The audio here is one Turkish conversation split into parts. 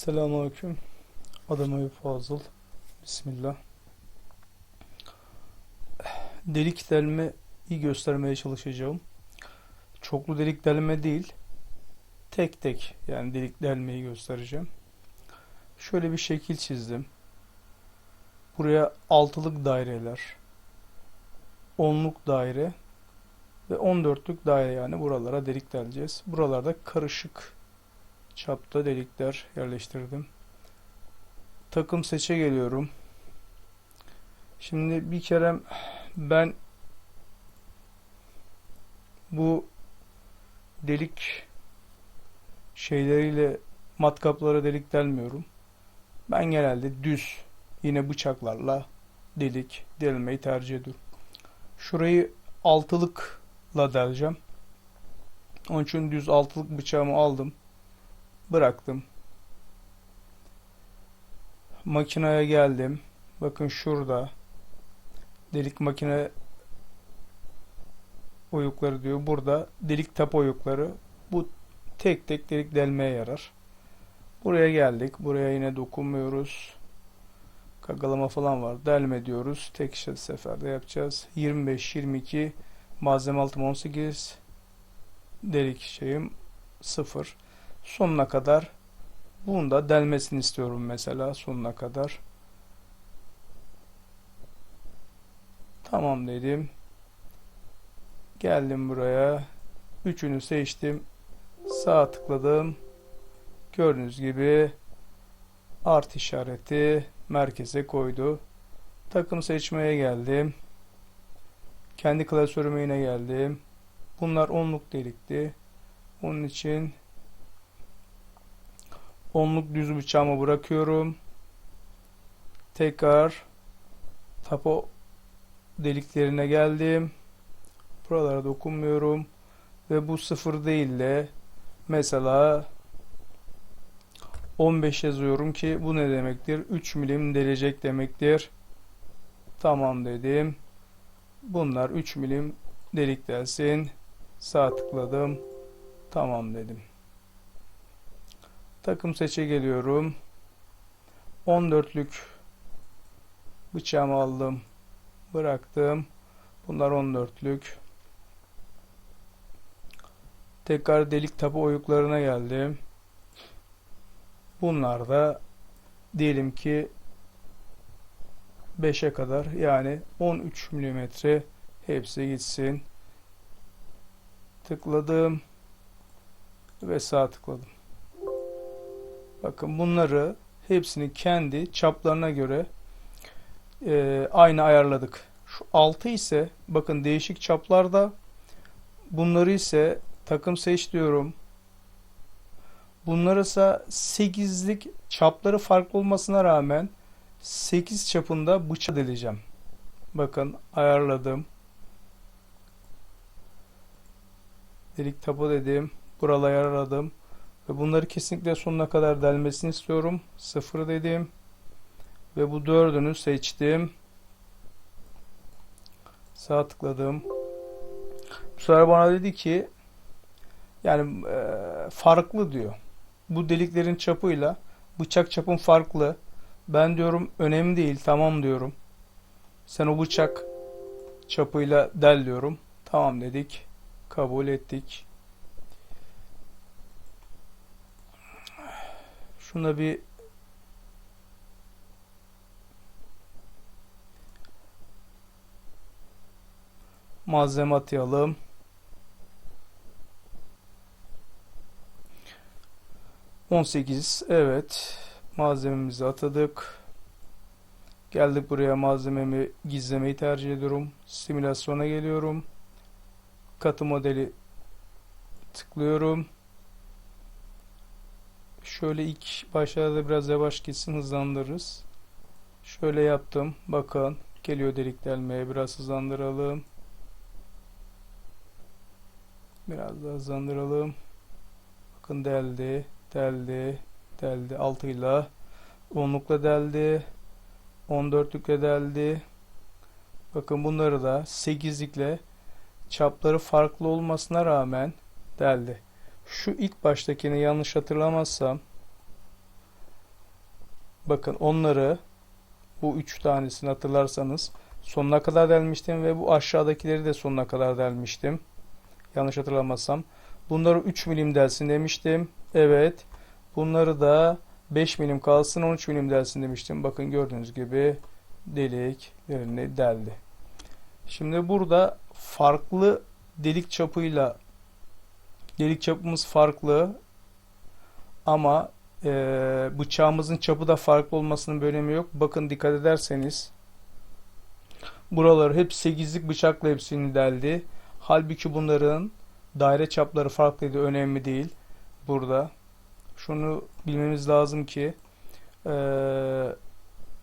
Selamünaleyküm. Adım Eyüp Fazıl. Bismillah. Delik delme iyi göstermeye çalışacağım. Çoklu delik delme değil. Tek tek yani delik delmeyi göstereceğim. Şöyle bir şekil çizdim. Buraya altılık daireler, onluk daire ve 14'lük daire yani buralara delik deleceğiz. Buralarda karışık çapta delikler yerleştirdim. Takım seçe geliyorum. Şimdi bir kere ben bu delik şeyleriyle matkaplara delik delmiyorum. Ben genelde düz yine bıçaklarla delik delmeyi tercih ediyorum. Şurayı altılıkla deleceğim. Onun için düz altılık bıçağımı aldım. Bıraktım. Makineye geldim. Bakın şurada. Delik makine oyukları diyor. Burada delik tap oyukları. Bu tek tek delik delmeye yarar. Buraya geldik. Buraya yine dokunmuyoruz. Kagalama falan var. Delme diyoruz. Tek seferde yapacağız. 25, 22 malzeme altım 18 delik şeyim 0 sonuna kadar bunu da delmesini istiyorum mesela sonuna kadar. Tamam dedim. Geldim buraya. Üçünü seçtim. Sağ tıkladım. Gördüğünüz gibi art işareti merkeze koydu. Takım seçmeye geldim. Kendi klasörüme yine geldim. Bunlar onluk delikti. Onun için onluk düz bıçağımı bırakıyorum. Tekrar tapo deliklerine geldim. Buralara dokunmuyorum. Ve bu sıfır değil de mesela 15 yazıyorum ki bu ne demektir? 3 milim delecek demektir. Tamam dedim. Bunlar 3 milim delik delsin. Sağ tıkladım. Tamam dedim. Takım seçe geliyorum. 14'lük bıçağımı aldım. Bıraktım. Bunlar 14'lük. Tekrar delik tabi oyuklarına geldim. Bunlar da diyelim ki 5'e kadar yani 13 milimetre hepsi gitsin. Tıkladım ve sağ tıkladım. Bakın bunları hepsini kendi çaplarına göre e, aynı ayarladık. Şu 6 ise bakın değişik çaplarda bunları ise takım seç diyorum. Bunları ise 8'lik çapları farklı olmasına rağmen 8 çapında bıçak deleceğim. Bakın ayarladım. Delik tabu dedim. Buraları ayarladım. Ve bunları kesinlikle sonuna kadar delmesini istiyorum. Sıfır dedim. Ve bu dördünü seçtim. Sağ tıkladım. Bu sefer bana dedi ki yani e, farklı diyor. Bu deliklerin çapıyla bıçak çapın farklı. Ben diyorum önemli değil tamam diyorum. Sen o bıçak çapıyla del diyorum. Tamam dedik. Kabul ettik. Şuna bir malzeme atayalım. On sekiz. Evet. Malzememizi atadık. Geldik buraya malzememi gizlemeyi tercih ediyorum. Simülasyona geliyorum. Katı modeli tıklıyorum. Şöyle ilk başlarda biraz yavaş gitsin hızlandırırız. Şöyle yaptım. Bakın geliyor delik delmeye. Biraz hızlandıralım. Biraz daha hızlandıralım. Bakın deldi. Deldi. Deldi. Altıyla. Onlukla deldi. 14'lükle deldi. Bakın bunları da 8'likle çapları farklı olmasına rağmen deldi. Şu ilk baştakini yanlış hatırlamazsam Bakın onları bu üç tanesini hatırlarsanız sonuna kadar delmiştim ve bu aşağıdakileri de sonuna kadar delmiştim. Yanlış hatırlamazsam. Bunları 3 milim delsin demiştim. Evet. Bunları da 5 milim kalsın 13 milim delsin demiştim. Bakın gördüğünüz gibi deliklerini deldi. Şimdi burada farklı delik çapıyla delik çapımız farklı ama e, bıçağımızın çapı da farklı olmasının bir önemi yok. Bakın dikkat ederseniz buraları hep 8'lik bıçakla hepsini deldi. Halbuki bunların daire çapları farklıydı. Önemli değil. Burada. Şunu bilmemiz lazım ki e,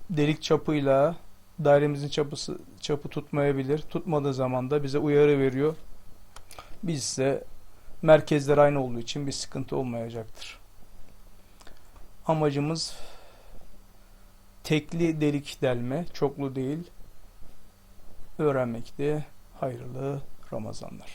delik çapıyla dairemizin çapısı çapı tutmayabilir. Tutmadığı zaman da bize uyarı veriyor. Biz ise merkezler aynı olduğu için bir sıkıntı olmayacaktır. Amacımız tekli delik delme, çoklu değil. Öğrenmekte hayırlı Ramazanlar.